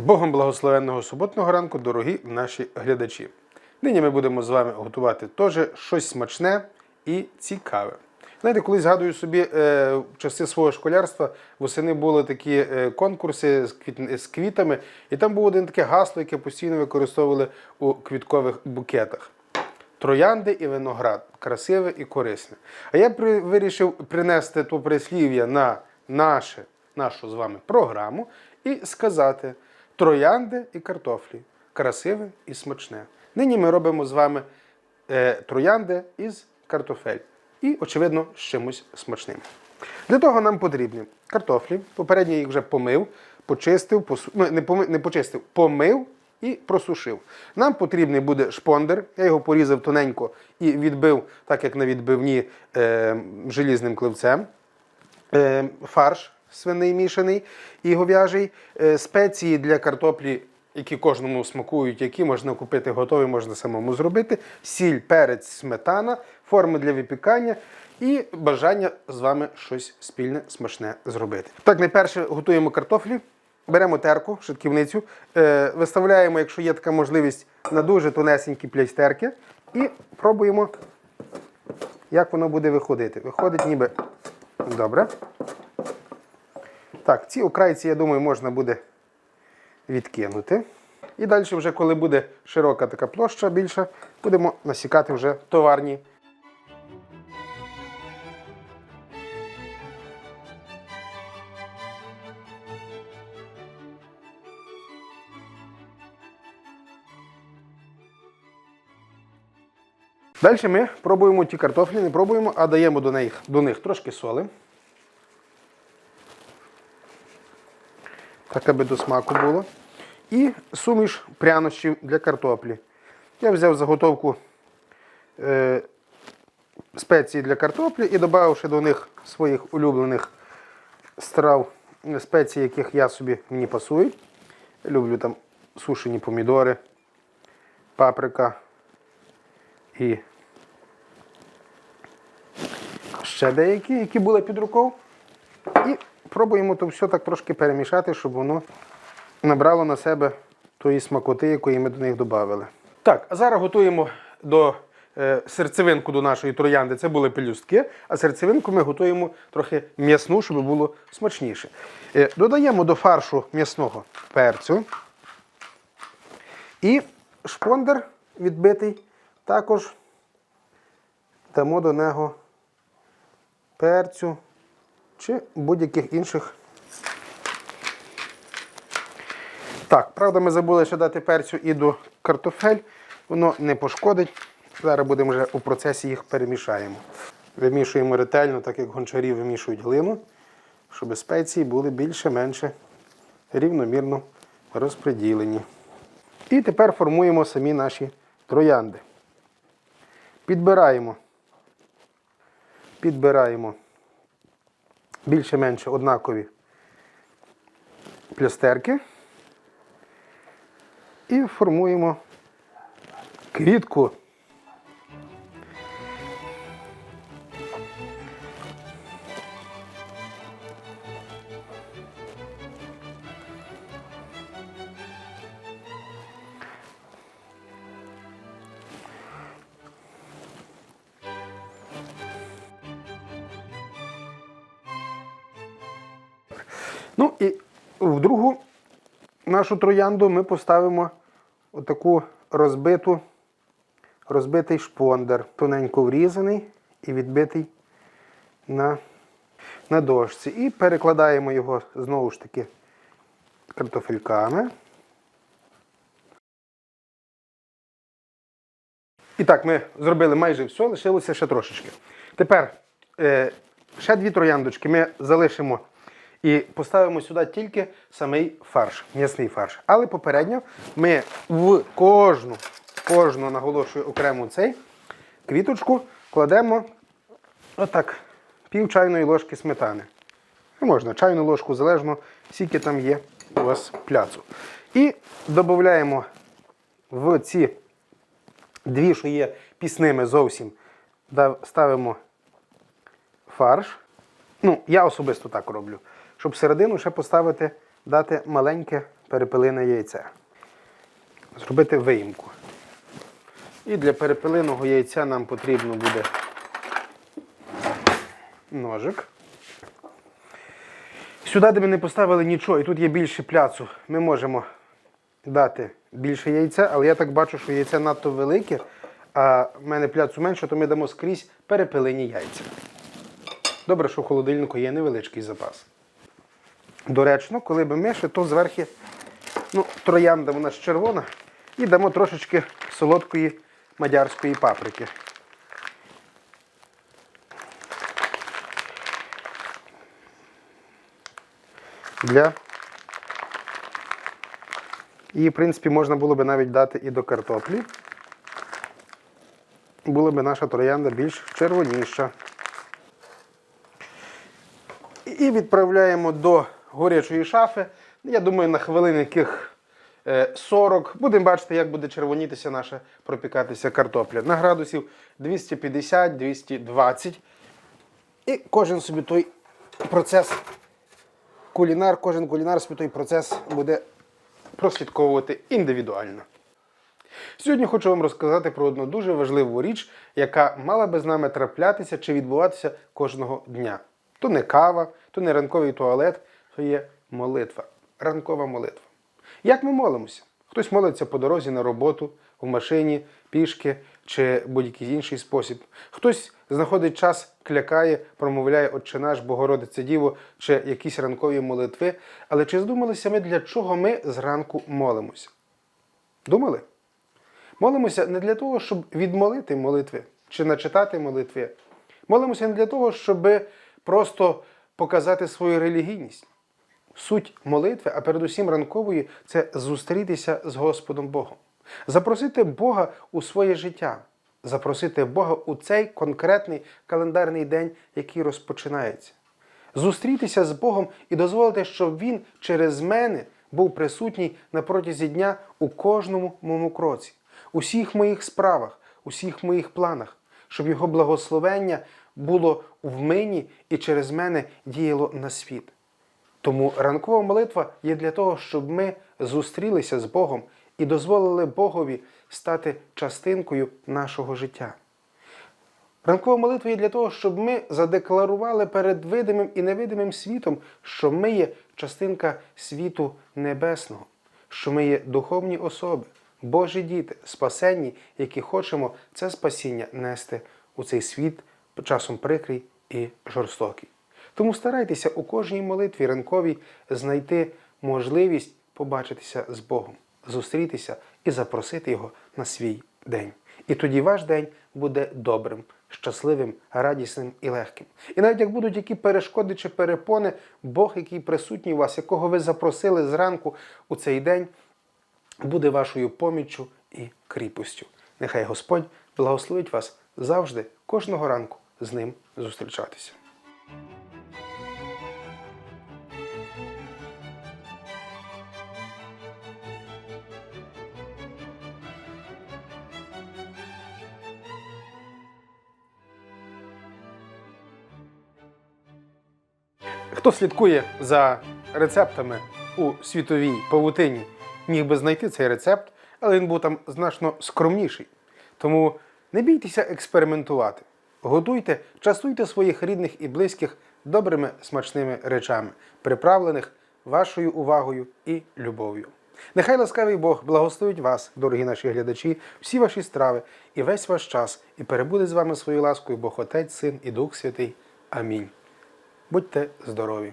Богом благословенного суботного ранку, дорогі наші глядачі. Нині ми будемо з вами готувати теж щось смачне і цікаве. Знаєте, коли згадую собі е, в часи свого школярства, восени були такі е, конкурси з, квіт- з квітами, і там було один таке гасло, яке постійно використовували у квіткових букетах. Троянди і виноград красиве і корисне. А я при, вирішив принести то прислів'я на наше, нашу з вами програму і сказати троянди і картофлі красиве і смачне. Нині ми робимо з вами е, троянди із картофель. І, очевидно, з чимось смачним. Для того нам потрібні картофлі. Попередньо їх вже помив, почистив, посу... ну, не, поми... не почистив, помив і просушив. Нам потрібний буде шпондер. Я його порізав тоненько і відбив, так як на відбивні е, желізним кливцем. Е, фарш свиний мішаний і говяжий, е, спеції для картоплі, які кожному смакують, які можна купити готові, можна самому зробити, сіль, перець, сметана, форми для випікання і бажання з вами щось спільне, смачне зробити. Так, найперше готуємо картофлі. Беремо терку, шитківницю, е, виставляємо, якщо є така можливість, на дуже тонесенькі плястерки і пробуємо, як воно буде виходити. Виходить ніби добре. Так, ці окрайці, я думаю, можна буде відкинути. І далі, вже коли буде широка така площа більша, будемо насікати вже товарні. Далі ми пробуємо ті картофлі, не пробуємо, а даємо до них, до них трошки соли. Так аби до смаку було. І суміш прянощів для картоплі. Я взяв заготовку е, спеції для картоплі і додавши до них своїх улюблених страв, спецій, яких я собі мені пасують. Люблю там сушені помідори, паприка і ще деякі, які були під рукою. І пробуємо то все так трошки перемішати, щоб воно набрало на себе тої смакоти, якої ми до них додали. Так, а зараз готуємо до е, серцевинку до нашої троянди. Це були пелюстки, а серцевинку ми готуємо трохи м'ясну, щоб було смачніше. Е, додаємо до фаршу м'ясного перцю. І шпондер відбитий також дамо до нього перцю чи будь-яких інших. Так, правда, ми забули ще дати перцю і до картофель. Воно не пошкодить. Зараз будемо вже у процесі їх перемішаємо. Вимішуємо ретельно, так як гончарі вимішують глину, щоб спеції були більше-менше рівномірно розподілені. І тепер формуємо самі наші троянди. Підбираємо. Підбираємо більше-менше однакові плястерки і формуємо квітку. Ну і в другу нашу троянду ми поставимо отаку розбиту, розбитий шпондер, тоненько врізаний і відбитий на, на дошці. І перекладаємо його знову ж таки картофельками. І так, ми зробили майже все, лишилося ще трошечки. Тепер е, ще дві трояндочки ми залишимо і поставимо сюди тільки самий фарш, м'ясний фарш. Але попередньо ми в кожну, кожну наголошую окремо цей квіточку кладемо отак пів чайної ложки сметани. Ну, Можна чайну ложку, залежно, скільки там є у вас пляцу. І додаємо в ці дві, що є пісними зовсім, ставимо фарш. Ну, я особисто так роблю. Щоб всередину ще поставити, дати маленьке перепелине яйце. Зробити виїмку. І для перепелиного яйця нам потрібно буде ножик. Сюди, де ми не поставили нічого, і тут є більше пляцу, ми можемо дати більше яйця, але я так бачу, що яйце надто велике, а в мене пляцу менше, то ми дамо скрізь перепелині яйця. Добре, що в холодильнику є невеличкий запас. Доречно, коли би ми то зверху, ну, троянда у нас червона, і дамо трошечки солодкої мадярської паприки. Для і, в принципі, можна було би навіть дати і до картоплі. Була би наша троянда більш червоніша. І відправляємо до горячої шафи. Я думаю, на хвилин яких е, 40. Будемо бачити, як буде червонітися наша пропікатися картопля. На градусів 250-220. І кожен собі той процес, кулінар, кожен кулінар собі той процес буде прослідковувати індивідуально. Сьогодні хочу вам розказати про одну дуже важливу річ, яка мала би з нами траплятися чи відбуватися кожного дня. То не кава, то не ранковий туалет, то є молитва, ранкова молитва. Як ми молимося? Хтось молиться по дорозі на роботу, в машині, пішки чи будь-який інший спосіб. Хтось знаходить час, клякає, промовляє Отче наш, Богородице Діво чи якісь ранкові молитви. Але чи здумалися ми, для чого ми зранку молимося? Думали? Молимося не для того, щоб відмолити молитви чи начитати молитви. Молимося не для того, щоб просто показати свою релігійність. Суть молитви, а передусім ранкової, це зустрітися з Господом Богом, запросити Бога у своє життя, запросити Бога у цей конкретний календарний день, який розпочинається. Зустрітися з Богом і дозволити, щоб Він через мене був присутній на протязі дня у кожному моєму кроці, усіх моїх справах, усіх моїх планах, щоб Його благословення було в мені і через мене діяло на світ. Тому ранкова молитва є для того, щоб ми зустрілися з Богом і дозволили Богові стати частинкою нашого життя. Ранкова молитва є для того, щоб ми задекларували перед видимим і невидимим світом, що ми є частинка світу небесного, що ми є духовні особи, Божі діти, спасенні, які хочемо це спасіння нести у цей світ часом прикрий і жорстокий. Тому старайтеся у кожній молитві ранковій знайти можливість побачитися з Богом, зустрітися і запросити Його на свій день. І тоді ваш день буде добрим, щасливим, радісним і легким. І навіть як будуть які перешкоди чи перепони, Бог, який присутній у вас, якого ви запросили зранку у цей день, буде вашою поміччю і кріпостю. Нехай Господь благословить вас завжди, кожного ранку з ним зустрічатися. Хто слідкує за рецептами у світовій павутині, міг би знайти цей рецепт, але він був там значно скромніший. Тому не бійтеся експериментувати. Готуйте, частуйте своїх рідних і близьких добрими смачними речами, приправлених вашою увагою і любов'ю. Нехай ласкавий Бог благословить вас, дорогі наші глядачі, всі ваші страви і весь ваш час, і перебуде з вами своєю ласкою Бог Отець, Син і Дух Святий. Амінь. Будьте здорові!